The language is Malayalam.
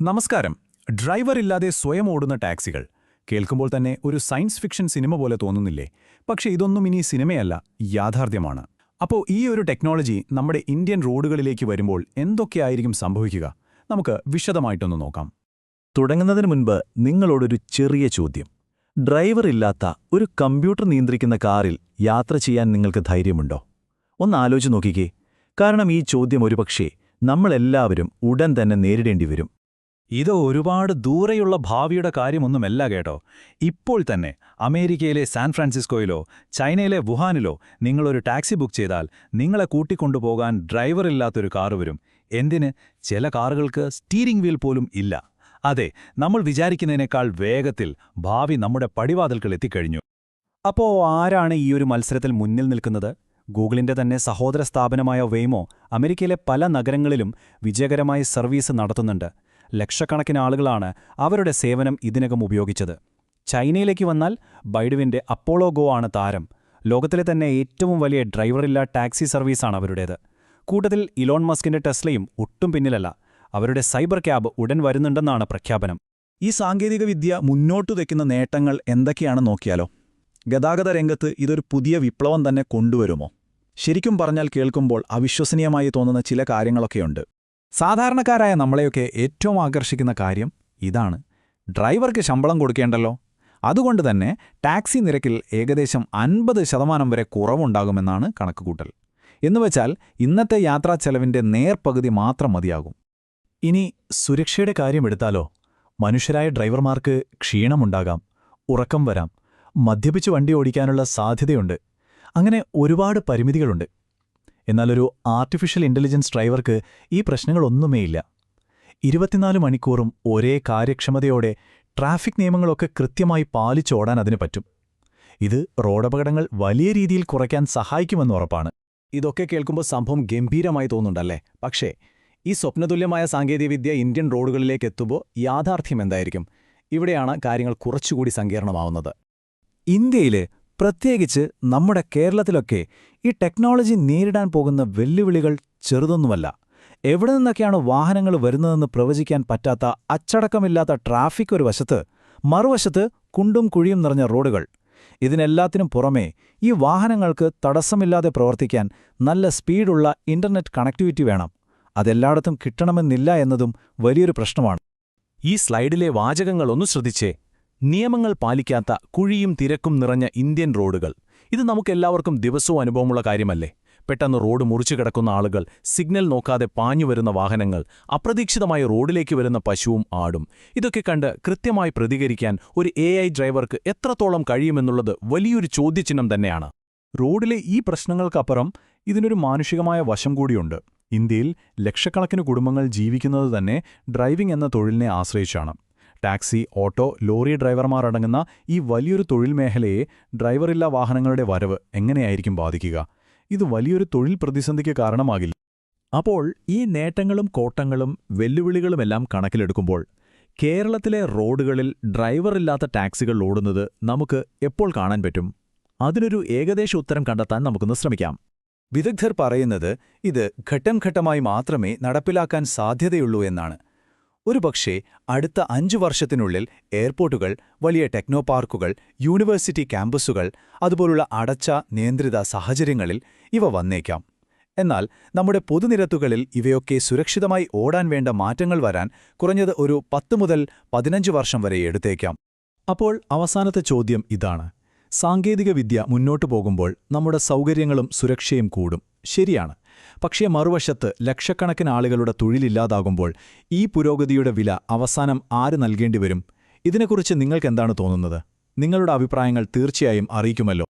നമസ്കാരം. ഡ്രൈവർ ഇല്ലാതെ സ്വയം ഓടുന്ന ടാക്സികൾ. കേൾക്കുമ്പോൾ തന്നെ ഒരു സയൻസ് ഫിക്ഷൻ സിനിമ പോലെ തോന്നുന്നില്ലേ? പക്ഷേ ഇതൊന്നും ഇനി സിനിമയല്ല യാഥാർത്ഥ്യമാണ്. അപ്പോൾ ഈ ഒരു ടെക്നോളജി നമ്മുടെ ഇന്ത്യൻ റോഡുകളിലേക്ക് വരുമ്പോൾ എന്തൊക്കെയായിരിക്കും സംഭവിക്കുക? നമുക്ക് വിശദമായിട്ടൊന്ന് നോക്കാം. തുടങ്ങുന്നതിന് മുൻപ് നിങ്ങളോടൊരു ചെറിയ ചോദ്യം. ഡ്രൈവർ ഇല്ലാത്ത ഒരു കമ്പ്യൂട്ടർ നിയന്ത്രിക്കുന്ന കാറിൽ യാത്ര ചെയ്യാൻ നിങ്ങൾക്ക് ധൈര്യമുണ്ടോ? ഒന്ന് ആലോചിച്ച് നോക്കിക്കേ. കാരണം ഈ ചോദ്യം ഒരുപക്ഷേ നമ്മളെല്ലാവരും ഉടൻ തന്നെ നേരിടേണ്ടി വരും. ഇത് ഒരുപാട് ദൂരെയുള്ള ഭാവിയുടെ കാര്യമൊന്നുമല്ല കേട്ടോ. ഇപ്പോൾ തന്നെ അമേരിക്കയിലെ സാൻ ഫ്രാൻസിസ്കോയിലോ ചൈനയിലെ വുഹാനിലോ നിങ്ങളൊരു ടാക്സി ബുക്ക് ചെയ്താൽ നിങ്ങളെ കൂട്ടിക്കൊണ്ടുപോകാൻ ഡ്രൈവറില്ലാത്തൊരു കാറ് വരും. എന്തിന്? ചില കാറുകൾക്ക് സ്റ്റീരിംഗ് വീൽ പോലും ഇല്ല. അതെ നമ്മൾ വിചാരിക്കുന്നതിനേക്കാൾ വേഗത്തിൽ ഭാവി നമ്മുടെ പടിവാതിൽകൾ എത്തിക്കഴിഞ്ഞു. അപ്പോ ആരാണ് ഈ ഒരു മത്സരത്തിൽ മുന്നിൽ നിൽക്കുന്നത്? ഗൂഗിളിന്റെ തന്നെ സഹോദര സ്ഥാപനമായ വെയ്മോ അമേരിക്കയിലെ പല നഗരങ്ങളിലും വിജയകരമായി സർവീസ് നടത്തുന്നുണ്ട്. ലക്ഷക്കണക്കിന് ആളുകളാണ് അവരുടെ സേവനം ഇതിനകം ഉപയോഗിച്ചത്. ചൈനയിലേക്ക് വന്നാൽ ബൈഡുവിന്റെ അപ്പോളോ ഗോ ആണ് താരം. ലോകത്തിലെ തന്നെ ഏറ്റവും വലിയ ഡ്രൈവറില്ലാ ടാക്സി സർവീസാണ് അവരുടേത്. കൂട്ടത്തിൽ ഇലോൺ മസ്കിന്റെ ടെസ്ലയും ഒട്ടും പിന്നിലല്ല. അവരുടെ സൈബർ ക്യാബ് ഉടൻ വരുന്നുണ്ടെന്നാണ് പ്രഖ്യാപനം. ഈ സാങ്കേതികവിദ്യ മുന്നോട്ടു വയ്ക്കുന്ന നേട്ടങ്ങൾ എന്തൊക്കെയാണെന്ന് നോക്കിയാലോ? ഗതാഗത രംഗത്ത് ഇതൊരു പുതിയ വിപ്ലവം തന്നെ കൊണ്ടുവരുമോ? ശരിക്കും പറഞ്ഞാൽ കേൾക്കുമ്പോൾ അവിശ്വസനീയമായി തോന്നുന്ന ചില കാര്യങ്ങളൊക്കെയുണ്ട്. സാധാരണക്കാരായ നമ്മളെയൊക്കെ ഏറ്റവും ആകർഷിക്കുന്ന കാര്യം ഇതാണ്. ഡ്രൈവർക്ക് ശമ്പളം കൊടുക്കേണ്ടല്ലോ. അതുകൊണ്ട് തന്നെ ടാക്സി നിരക്കിൽ ഏകദേശം അൻപത് ശതമാനം വരെ കുറവുണ്ടാകുമെന്നാണ് കണക്കുകൂട്ടൽ. എന്നുവെച്ചാൽ ഇന്നത്തെ യാത്രാ ചെലവിന്റെ നേർപകുതി മാത്രം മതിയാകും. ഇനി സുരക്ഷയുടെ കാര്യമെടുത്താലോ മനുഷ്യരായ ഡ്രൈവർമാർക്ക് ക്ഷീണമുണ്ടാകാം ഉറക്കം വരാം മദ്യപിച്ച് വണ്ടി ഓടിക്കാനുള്ള സാധ്യതയുണ്ട്. അങ്ങനെ ഒരുപാട് പരിമിതികളുണ്ട്. എന്നാലൊരു ആർട്ടിഫിഷ്യൽ ഇന്റലിജൻസ് ഡ്രൈവർക്ക് ഈ പ്രശ്നങ്ങളൊന്നുമേയില്ല ഇരുപത്തിനാല് മണിക്കൂറും ഒരേ കാര്യക്ഷമതയോടെ ട്രാഫിക് നിയമങ്ങളൊക്കെ കൃത്യമായി പാലിച്ചോടാൻ അതിന് പറ്റും. ഇത് റോഡപകടങ്ങൾ വലിയ രീതിയിൽ കുറയ്ക്കാൻ സഹായിക്കുമെന്ന് ഉറപ്പാണ്. ഇതൊക്കെ കേൾക്കുമ്പോൾ സംഭവം ഗംഭീരമായി തോന്നുന്നുണ്ടല്ലേ? പക്ഷേ ഈ സ്വപ്നതുല്യമായ സാങ്കേതികവിദ്യ ഇന്ത്യൻ റോഡുകളിലേക്ക് എത്തുമ്പോൾ യാഥാർത്ഥ്യം എന്തായിരിക്കും? ഇവിടെയാണ് കാര്യങ്ങൾ കുറച്ചുകൂടി സങ്കീർണമാവുന്നത്. ഇന്ത്യയിൽ പ്രത്യേകിച്ച് നമ്മുടെ കേരളത്തിലൊക്കെ ഈ ടെക്നോളജി നേരിടാൻ പോകുന്ന വെല്ലുവിളികൾ ചെറുതൊന്നുമല്ല. എവിടെ നിന്നൊക്കെയാണ് വാഹനങ്ങൾ വരുന്നതെന്ന് പ്രവചിക്കാൻ പറ്റാത്ത അച്ചടക്കമില്ലാത്ത ട്രാഫിക് ഒരു വശത്ത് മറുവശത്ത് കുണ്ടും കുഴിയും നിറഞ്ഞ റോഡുകൾ. ഇതിനെല്ലാത്തിനും പുറമേ ഈ വാഹനങ്ങൾക്ക് തടസ്സമില്ലാതെ പ്രവർത്തിക്കാൻ നല്ല സ്പീഡുള്ള ഇന്റർനെറ്റ് കണക്ടിവിറ്റി വേണം. അതെല്ലായിടത്തും കിട്ടണമെന്നില്ല എന്നതും വലിയൊരു പ്രശ്നമാണ്. ഈ സ്ലൈഡിലെ വാചകങ്ങളൊന്നു ശ്രദ്ധിച്ചേ. നിയമങ്ങൾ പാലിക്കാത്ത കുഴിയും തിരക്കും നിറഞ്ഞ ഇന്ത്യൻ റോഡുകൾ. ഇത് നമുക്കെല്ലാവർക്കും ദിവസവും അനുഭവമുള്ള കാര്യമല്ലേ? പെട്ടെന്ന് റോഡ് മുറിച്ചു കിടക്കുന്ന ആളുകൾ സിഗ്നൽ നോക്കാതെ പാഞ്ഞു വരുന്ന വാഹനങ്ങൾ അപ്രതീക്ഷിതമായി റോഡിലേക്ക് വരുന്ന പശുവും ആടും. ഇതൊക്കെ കണ്ട് കൃത്യമായി പ്രതികരിക്കാൻ ഒരു എ ഡ്രൈവർക്ക് എത്രത്തോളം കഴിയുമെന്നുള്ളത് വലിയൊരു ചോദ്യചിഹ്നം തന്നെയാണ്. റോഡിലെ ഈ പ്രശ്നങ്ങൾക്കപ്പുറം ഇതിനൊരു മാനുഷികമായ വശം കൂടിയുണ്ട്. ഇന്ത്യയിൽ ലക്ഷക്കണക്കിന് കുടുംബങ്ങൾ ജീവിക്കുന്നത് തന്നെ ഡ്രൈവിംഗ് എന്ന തൊഴിലിനെ ആശ്രയിച്ചാണ്. ടാക്സി ഓട്ടോ ലോറി ഡ്രൈവർമാർ അടങ്ങുന്ന ഈ വലിയൊരു തൊഴിൽ മേഖലയെ ഡ്രൈവറില്ലാ വാഹനങ്ങളുടെ വരവ് എങ്ങനെയായിരിക്കും ബാധിക്കുക? ഇത് വലിയൊരു തൊഴിൽ പ്രതിസന്ധിക്ക് കാരണമാകില്ല. അപ്പോൾ ഈ നേട്ടങ്ങളും കോട്ടങ്ങളും വെല്ലുവിളികളുമെല്ലാം കണക്കിലെടുക്കുമ്പോൾ കേരളത്തിലെ റോഡുകളിൽ ഡ്രൈവറില്ലാത്ത ടാക്സികൾ ഓടുന്നത് നമുക്ക് എപ്പോൾ കാണാൻ പറ്റും? അതിനൊരു ഏകദേശ ഉത്തരം കണ്ടെത്താൻ നമുക്കൊന്ന് ശ്രമിക്കാം. വിദഗ്ധർ പറയുന്നത് ഇത് ഘട്ടം ഘട്ടമായി മാത്രമേ നടപ്പിലാക്കാൻ സാധ്യതയുള്ളൂ എന്നാണ്. ഒരുപക്ഷേ അടുത്ത അഞ്ചു വർഷത്തിനുള്ളിൽ എയർപോർട്ടുകൾ വലിയ ടെക്നോ പാർക്കുകൾ യൂണിവേഴ്സിറ്റി ക്യാമ്പസുകൾ അതുപോലുള്ള അടച്ച നിയന്ത്രിത സാഹചര്യങ്ങളിൽ ഇവ വന്നേക്കാം. എന്നാൽ നമ്മുടെ പൊതുനിരത്തുകളിൽ ഇവയൊക്കെ സുരക്ഷിതമായി ഓടാൻ വേണ്ട മാറ്റങ്ങൾ വരാൻ കുറഞ്ഞത് ഒരു പത്ത് മുതൽ പതിനഞ്ച് വർഷം വരെ എടുത്തേക്കാം. അപ്പോൾ അവസാനത്തെ ചോദ്യം ഇതാണ്. സാങ്കേതികവിദ്യ മുന്നോട്ടു പോകുമ്പോൾ നമ്മുടെ സൗകര്യങ്ങളും സുരക്ഷയും കൂടും. ശരിയാണ്. പക്ഷേ മറുവശത്ത് ലക്ഷക്കണക്കിന് ആളുകളുടെ തൊഴിലില്ലാതാകുമ്പോൾ ഈ പുരോഗതിയുടെ വില അവസാനം ആര് നൽകേണ്ടിവരും ഇതിനെക്കുറിച്ച് നിങ്ങൾക്കെന്താണ് തോന്നുന്നത്? നിങ്ങളുടെ അഭിപ്രായങ്ങൾ തീർച്ചയായും അറിയിക്കുമല്ലോ.